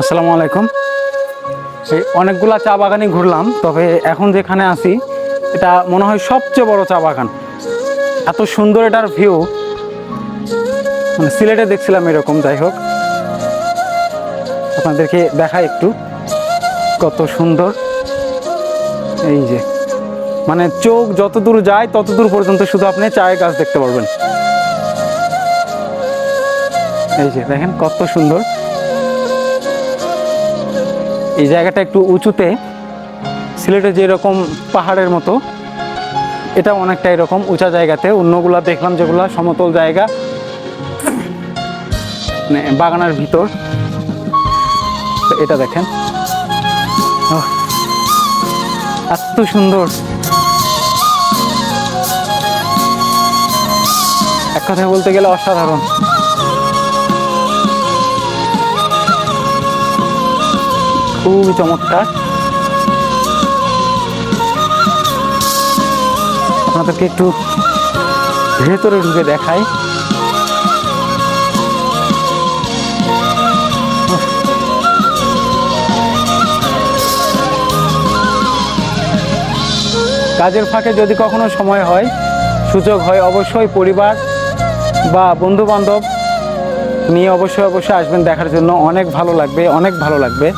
আসসালামু আলাইকুম। এই অনেকগুলা চা বাগানই ঘুরলাম, তবে এখন যেখানে আছি, এটা মনে হয় সবচেয়ে বড় চা বাগান। এত সুন্দর এটার ভিউ মানে সিলেটে দেখছিলাম এরকম, যাই হোক। আপনাদেরকে দেখাই একটু কত সুন্দর। এই যে মানে চোখ যত দূর যায় তত দূর পর্যন্ত শুধু আপনি চায়ের গাছ দেখতে পারবেন। এই যে, দেখেন কত সুন্দর। এই জায়গাটা একটু উঁচুতে, সিলেটে যেরকম পাহাড়ের মতো এটা অনেকটা এরকম উঁচা জায়গাতে। অন্যগুলা দেখলাম যেগুলো সমতল জায়গা মানে বাগানের ভিতর। এটা দেখেন। এত সুন্দর। এক কথায় বলতে গেলে অসাধারণ। খুবই চমৎকার। আপনাদেরকে একটু ভেতরে ঢুকে দেখাই। কাজের ফাঁকে যদি কখনো সময় হয়, সুযোগ হয়, অবশ্যই পরিবার বা বন্ধু বান্ধব নিয়ে অবশ্যই অবশ্যই আসবেন। দেখার জন্য অনেক ভালো লাগবে, অনেক ভালো লাগবে।